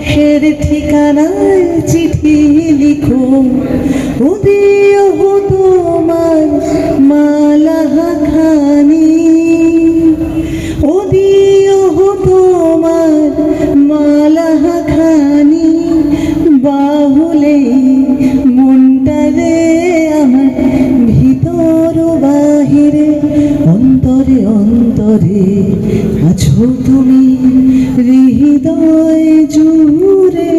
আকাশের ঠিকানায় চিঠি লিখো উদিও তোমার মালা খানি উদিও তোমার মালা খানি বাহুলে মনটা রে আমার ভিতর বাহিরে, অন্তরে অন্তরে আছো তুমি। হৃদয় জুড়ে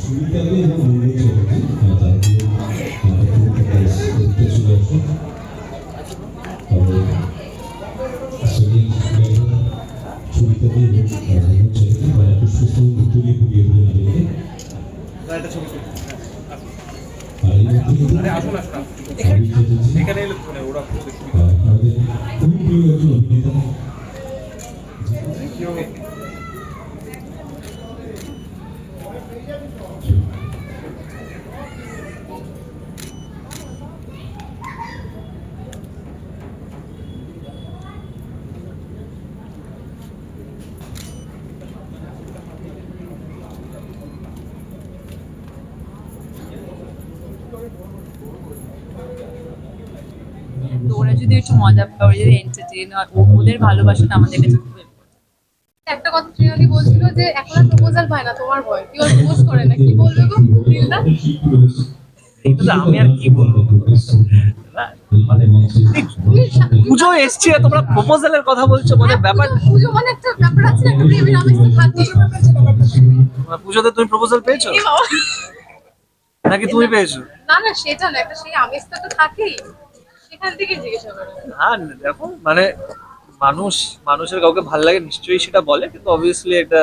সুবিধাকে এবং মনে চলবে তারপরে আমাদের আর ছবি তুলি আসুন আসুন এখানে এলে মানে ওরা খুব আহ, আমাদের খুবই প্রিয় একজন অভিনেতা তো ওরা যদি একটু মজা পায় ওরা যদি এন্টারটেন হয় ও- ওদের ভালোবাসাটা আমাদের কাছে খুব একটা কথা প্রিয়লি বলছিল যে এখন আর প্রপোজাল পায় না তোমার ভয় কেউ প্রপোজ করে না? কি বলবে গো এইটা আমি আর কি বলব? মানে তুমি পুজো এসছে তোমরা প্রপোজালের কথা বলছো মানে ব্যাপার পুজো- মানে একটা ব্যাপার আছে না একটা প্রেমের আমেজ তো পুজোতে তুমি প্রপোজাল পেয়েছ। নাকি তুমি পেয়েছ? না না সেটা না একটা সেই আমেজটা তো থাকেই। সেখান থেকে জিজ্ঞাসা করে হ্যাঁ দেখো মানে মানুষ মানুষের কাউকে ভালো লাগে নিশ্চয়ই সেটা বলে কিন্তু অবভিয়াসলি এটা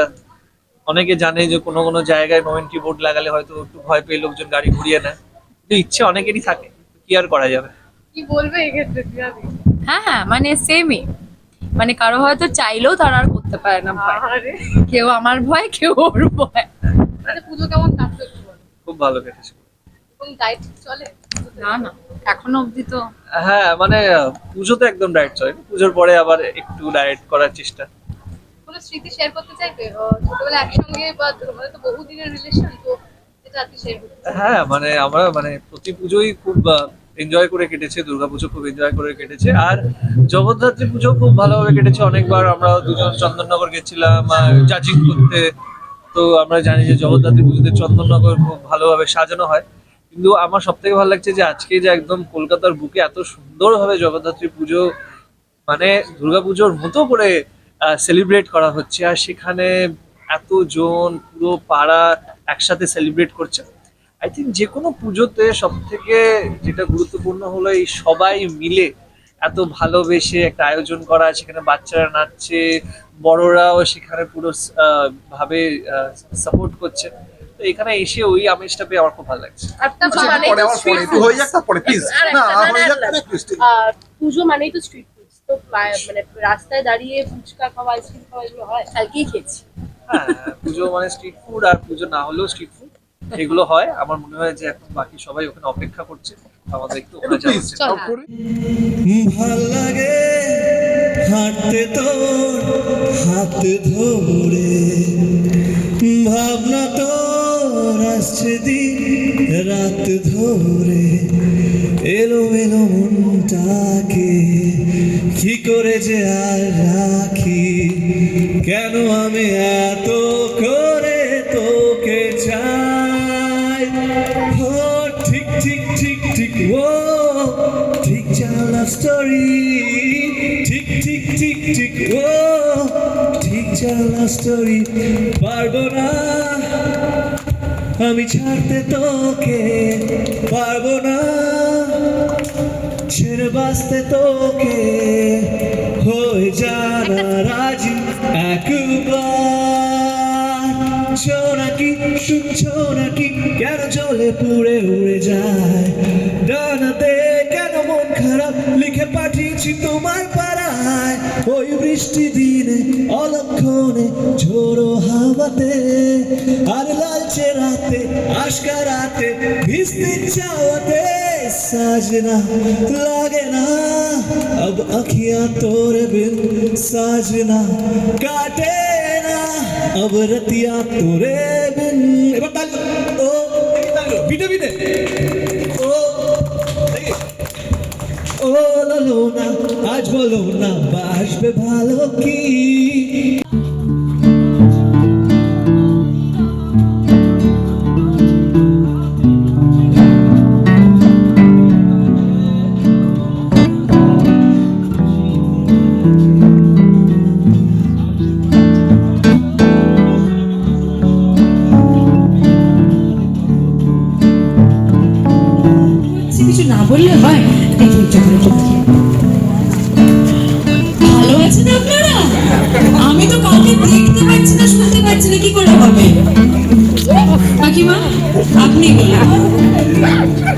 অনেকে জানে যে কোনো কোনো জায়গায় নোয়েন্টি বোর্ড লাগালে হয়তো একটু ভয় পেয়ে লোকজন গাড়ি ঘুরিয়ে নেয়। কিন্তু ইচ্ছে অনেকেরই থাকে কি আর করা যাবে? কি বলবে এক্ষেত্রে হ্যাঁ হ্যাঁ মানে সেমই মানে কারও হয়তো চাইলেও তারা আর করতে পারে না কেউ আমার ভয় কেউ ওর ভয়। আচ্ছা পুজো কেমন কাটলো? খুব ভালো কেটেছে। ডায়েট চলে? না না এখনও অবধি তো হ্যাঁ মানে পুজোতে একদম ডায়েট চলে। পুজোর পরে আবার একটু ডায়েট করার চেষ্টা। কোনো স্মৃতি শেয়ার করতে চাইবে? ছোটবেলা একসঙ্গে বা তো বহুদিনের রিলেশন তো যেটা আর কি শেয়ার করতে চাইবে? হ্যাঁ মানে আমরা মানে প্রতি পুজোই খুব এনজয় করে কেটেছে দুর্গাপুজো খুব এনজয় করে কেটেছে। আর জগদ্ধাত্রী পুজো খুব ভালোভাবে কেটেছে। অনেকবার আমরা দুজন চন্দননগর গেছিলাম জাজিং করতে তো আমরা জানি যে জগদ্ধাত্রী পুজোতে চন্দননগর খুব ভালোভাবে সাজানো হয়। কিন্তু আমার সব থেকে ভালো লাগছে যে আজকে যে একদম কলকাতার বুকে এত সুন্দরভাবে জগদ্ধাত্রী পুজো মানে দুর্গাপুজোর মতো করে সেলিব্রেট করা হচ্ছে আর সেখানে এতজন পুরো পাড়া একসাথে সেলিব্রেট করছে। আই থিঙ্ক যে কোনো পুজোতে সব থেকে যেটা গুরুত্বপূর্ণ হলো এই সবাই মিলে এত ভালোবেসে একটা আয়োজন করা সেখানে বাচ্চারা নাচছে বড়রাও সেখানে পুরো আহ, ভাবে সাপোর্ট করছে। তো এখানে এসে ওই আমেজটা পেয়ে আমার খুব ভালো লাগছে। আচ্ছা, মানে হয়ে হয়ে পুজো মানেই তো স্ট্রিট ফুড তো মানে রাস্তায় দাঁড়িয়ে ফুচকা খাওয়া আইসক্রিম খাওয়া এগুলো হয়? কালকেই খেয়েছি? হ্যাঁ পুজো মানে স্ট্রিট ফুড আর পুজো না হলেও স্ট্রিট ফুড এগুলো হয়। আমার মনে হয় যে এখন বাকি সবাই ওখানে অপেক্ষা করছে। আমাদের একটু ওখানে যাওয়া। ভালো লাগে হাঁটতে তোর হাত ধরে। ভাবনা তোর আসছে দিন রাত ধরে। এলো এলো মনটাকে কি করে যে আর রাখি? কেন আমি এত করে তোকে চাই? ও ঠিক ঠিক ঠিক ঠিক ও ঠিক জানা স্টোরি ঠিক ঠিক ঠিক ঠিক ও ঠিক জানা স্টোরি পারব না। আমি ছাড়তে তোকে পারব না। ছেড়ে বাঁচতে তোকে হয়ে জানা রাজি। একবার। শো নাকি শুনছো নাকি চলে পুড়ে উড়ে যায় ডানাতে কেন মন খারাপ লিখে পাঠিয়েছি তোমার পাড়ায় ওই বৃষ্টি দিনে অলক্ষণে ঝোড়ো হাওয়াতে আর লালচে রাতে আশকা রাতে ভিজতে চাওয়াতে साजना लागे ना अब अखियां तोरे बिन साजना काटे ना अब रतिया तोरे बिन ও লোনা আজ বলো না বাসবে ভালো কি? কিছু না বললে হয় দেখি একটু করে ভালো আছেন আপনারা? আমি তো কাউকে দেখতে পাচ্ছি না, শুনতে পাচ্ছি না, কি করে হবে? কাকিমা, আপনি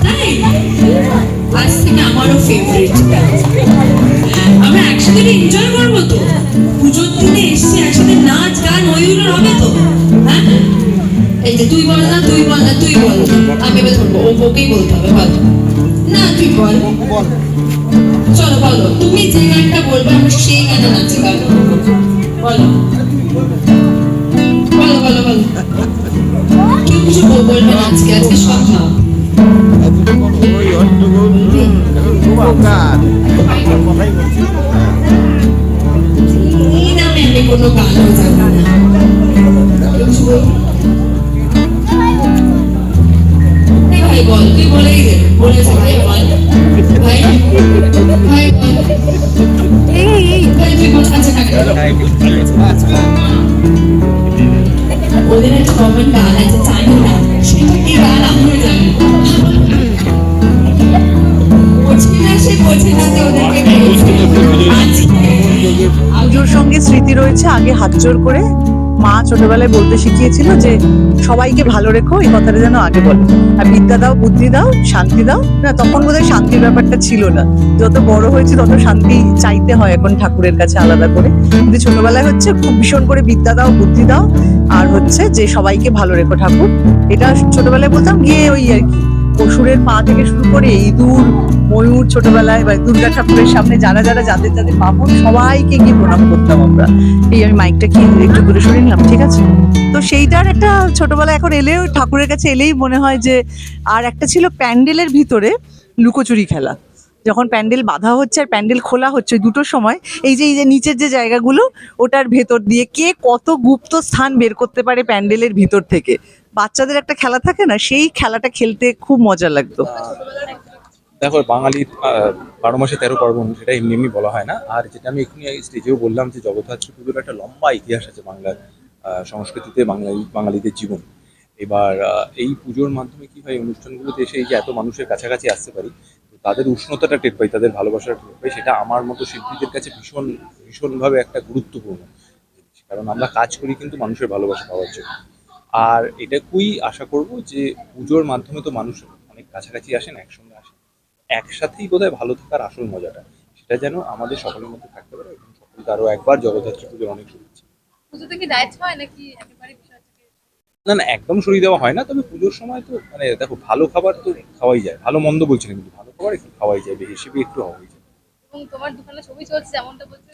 তাই? আজ থেকে আমারও ফেভারিট আমরা একসাথে এনজয় করব তো। পুজোর দিনে এসছি একসাথে নাচ, গান ওই ওগুলো হবে তো? হ্যাঁ? এই যে তুই বল না তুই বল না তুই বল আমি এবার ধরবো ওকেই বলতে হবে, বল। চলো, বলো। তুমি যে গানটা বলবে, আমরা সেই গানে নাচি গাবো বলো। বলো বলো বলো। কোনো গানও জানি না। কেউ কিছু বলবি? ভাই বল তুই বলেই দে বলেছে ভাই বল ভাই ভাই বল ভাই তুই বল আচ্ছা ওদের একটা কমন গান আছে জানি না। সেটা কি গান আমিও জানি বোঝে না সে বোঝে না তো ওদেরকে। বলছি আজকে পুজোর সঙ্গে স্মৃতি রয়েছে আগে হাত জোর করে। মা ছোটবেলায় বলতে শিখিয়েছিল যে সবাইকে ভালো রেখো, এই কথাটা যেন আগে বলো। আর বিদ্যা দাও, বুদ্ধি দাও, শান্তি দাও। না, তখন বোধহয় শান্তির ব্যাপারটা ছিল না। যত বড় হয়েছে তত শান্তি চাইতে হয় এখন ঠাকুরের কাছে আলাদা করে। কিন্তু ছোটবেলায় হচ্ছে খুব ভীষণ করে বিদ্যা দাও, বুদ্ধি দাও। আর হচ্ছে যে সবাইকে ভালো রেখো ঠাকুর। এটা ছোটবেলায় বলতাম, গিয়ে ওই আর কি। অসুরের পা থেকে শুরু করে ইঁদুর, ময়ূর ছোটবেলায় বা দুর্গা ঠাকুরের সামনে যারা যারা যাদের যাদের বামন সবাইকে গিয়ে প্রণাম করতাম আমরা। এই আমি মাইকটা কি একটু দূরে সরে নিলাম, ঠিক আছে? তো সেইটার একটা ছোটবেলা এখন এলেও ঠাকুরের কাছে এলেই মনে হয় যে আর একটা ছিল প্যান্ডেলের ভিতরে লুকোচুরি খেলা। যখন প্যান্ডেল বাঁধা হচ্ছে আর প্যান্ডেল খোলা হচ্ছে দুটোর সময়, এই যে এই যে নিচের যে জায়গাগুলো, ওটার ভেতর দিয়ে কে কত গুপ্ত স্থান বের করতে পারে প্যান্ডেলের ভিতর থেকে। বাচ্চাদের একটা খেলা থাকে না সেই খেলাটা খেলতে খুব মজা লাগতো। দেখো বাঙালির আহ, বারো মাসে তেরো পার্বণ সেটা এমনি এমনি বলা হয় না। আর যেটা আমি এক্ষুনি স্টেজেও বললাম যে জগদ্ধাত্রী পুজোর একটা লম্বা ইতিহাস আছে বাংলার সংস্কৃতিতে বাঙালি বাঙালিদের জীবন। এবার এই পুজোর মাধ্যমে কি হয় অনুষ্ঠানগুলোতে এসে এই যে এত মানুষের কাছাকাছি আসতে পারি তাদের উষ্ণতাটা টের পাই তাদের ভালোবাসাটা টের পাই সেটা আমার মতো শিল্পীদের কাছে ভীষণ ভীষণভাবে একটা গুরুত্বপূর্ণ। কারণ আমরা কাজ করি কিন্তু মানুষের ভালোবাসা পাওয়ার জন্য। আর এটাকুই আশা করব যে পুজোর মাধ্যমে তো মানুষ অনেক কাছাকাছি আসেন একসঙ্গে আসেন। একসাথেই বোধহয় ভালো থাকার আসল মজাটা। সেটা যেন আমাদের সকলের মধ্যে থাকতে পারে এবং সকলকে আরও একবার জগদ্ধাত্রী পুজোর অনেক শুভেচ্ছা। পুজোতে কি ডায়েট হয় নাকি একেবারে না না একদম সরিয়ে দেওয়া হয় না তবে পুজোর সময় তো মানে দেখো ভালো খাবার তো খাওয়াই যায়। ভালো মন্দ বলছি না কিন্তু ভালো খাবার একটু খাওয়াই যায় হিসেবে একটু হওয়াই যায়। এবং তোমার দোকানে ছবি চলছে যেমনটা বলছে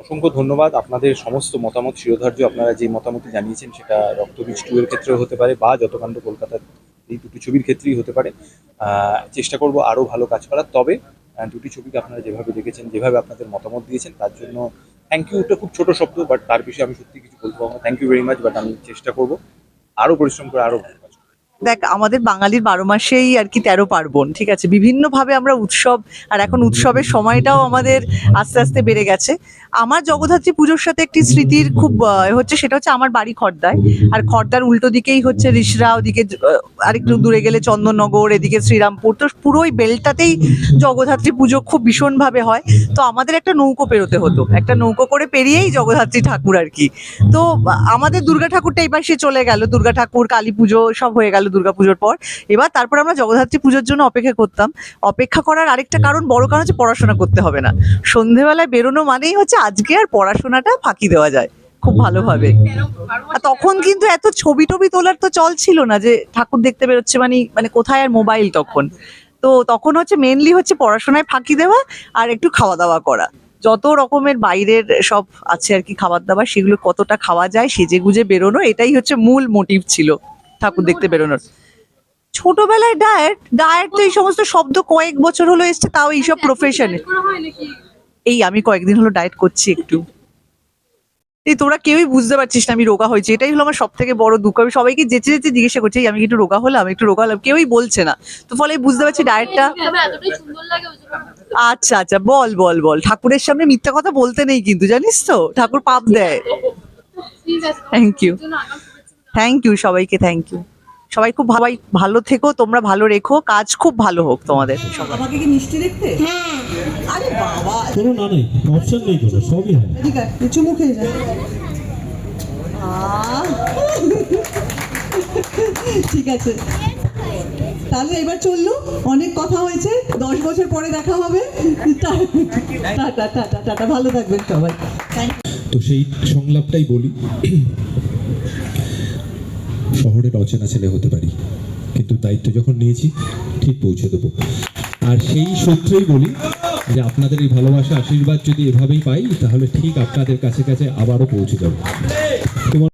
অসংখ্য ধন্যবাদ। আপনাদের সমস্ত মতামত, শিরোধার্য আপনারা যে মতামত জানিয়েছেন সেটা রক্তবীজ টু এর ক্ষেত্রেও হতে পারে বা যতকাণ্ড কলকাতার এই দুটি ছবির ক্ষেত্রেই হতে পারে। চেষ্টা করব আরও ভালো কাজ করার। তবে দুটি ছবিকে আপনারা যেভাবে দেখেছেন, যেভাবে আপনাদের মতামত দিয়েছেন, তার জন্য থ্যাংক ইউটা খুব ছোট শব্দ বাট তার বিষয়ে আমি সত্যি কিছু বলতে পারব thank you very much but আমি চেষ্টা করব। আরও পরিশ্রম করে আরও ভালো। দেখ, আমাদের বাঙালির বারো মাসেই আর কি তেরো পার্বণ, ঠিক আছে? বিভিন্নভাবে আমরা উৎসব, আর এখন উৎসবের সময়টাও আমাদের আস্তে আস্তে বেড়ে গেছে। আমার জগদ্ধাত্রী পুজোর সাথে একটি স্মৃতির খুব হচ্ছে সেটা হচ্ছে আমার বাড়ি খর্দায়। আর খর্দার উল্টো দিকেই হচ্ছে রিসরা, ওদিকে আরেকটু দূরে গেলে চন্দননগর, এদিকে শ্রীরামপুর। তো পুরো ওই বেলটাতেই জগদ্ধাত্রী পুজো খুব ভীষণভাবে হয়। তো আমাদের একটা নৌকো পেরোতে হতো। একটা নৌকো করে পেরিয়েই জগদ্ধাত্রী ঠাকুর আর কি। তো আমাদের দুর্গা ঠাকুরটা এই পাশে চলে গেল। দুর্গা ঠাকুর কালী পুজো সব হয়ে গেল দুর্গা পুজোর পর। এবার তারপর আমরা জগদ্ধাত্রী পুজোর জন্য অপেক্ষা করতাম। অপেক্ষা করার আরেকটা কারণ বড় কারণ হচ্ছে পড়াশোনা করতে হবে না। সন্ধেবেলায় বেরোনো মানেই হচ্ছে আজকে আর পড়াশোনাটা ফাঁকি দেওয়া যায়। খুব ভালোভাবে। আর তখন কিন্তু এত ছবি টবি তোলার তো চল ছিল না যে ঠাকুর দেখতে বেরোচ্ছে মানে মানে কোথায় আর মোবাইল তখন? তো তখন হচ্ছে মেনলি হচ্ছে পড়াশোনায় ফাঁকি দেওয়া আর একটু খাওয়া দাওয়া করা। যত রকমের বাইরের সব আছে আর কি খাবার দাবার সেগুলো কতটা খাওয়া যায় সেজে গুজে বেরোনো এটাই হচ্ছে মূল মোটিভ ছিল। ঠাকুর দেখতে বেরোনোর। ছোটবেলায় ডায়েট ডায়েট তো এই সমস্ত শব্দ কয়েক বছর হলো এসছে তাও এইসব প্রফেশনে করা এই আমি কয়েকদিন হলো ডায়েট করছি একটু। এই তোরা কেউই বুঝতে পারছিস না আমি রোগা হয়েছি। এটাই হলো আমার সব থেকে বড় দুঃখ। আমি সবাইকে যেচে যেচে জিজ্ঞাসা করছি আমি একটু রোগা হলাম? একটু রোগা হলাম? কেউই বলছে না। তো ফলে বুঝতে পারছি ডায়েটটা আচ্ছা আচ্ছা বল বল বল। ঠাকুরের সামনে মিথ্যা কথা বলতে নেই কিন্তু জানিস তো? ঠাকুর পাপ দেয়। Thank you. থ্যাংক ইউ সবাইকে থ্যাংক ইউ সবাই খুব ভাবাই ভালো থেকো তোমরা ভালো রেখো কাজ খুব ভালো হোক তোমাদের। সবার আমাকে কি মিষ্টি দেখতে? আরে বাবা। কোনো না নেই অপশন নেই কোনো সবই হয়। ঠিক আছে খেয়ে যা। ঠিক আছে। তাহলে এবার চলল অনেক কথা হয়েছে দশ বছর পরে দেখা হবে। টাটা টাটা টাটা ভালো থাকবেন সবাই। তো সেই সংলাপটাই বলি। শহরের অচেনা ছেলে হতে পারি কিন্তু দায়িত্ব যখন নিয়েছি ঠিক পৌঁছে দেবো। আর সেই সূত্রেই বলি যে আপনাদের এই ভালোবাসা, আশীর্বাদ যদি এভাবেই পাই, তাহলে ঠিক আপনাদের কাছে কাছে আবারও পৌঁছে যাব।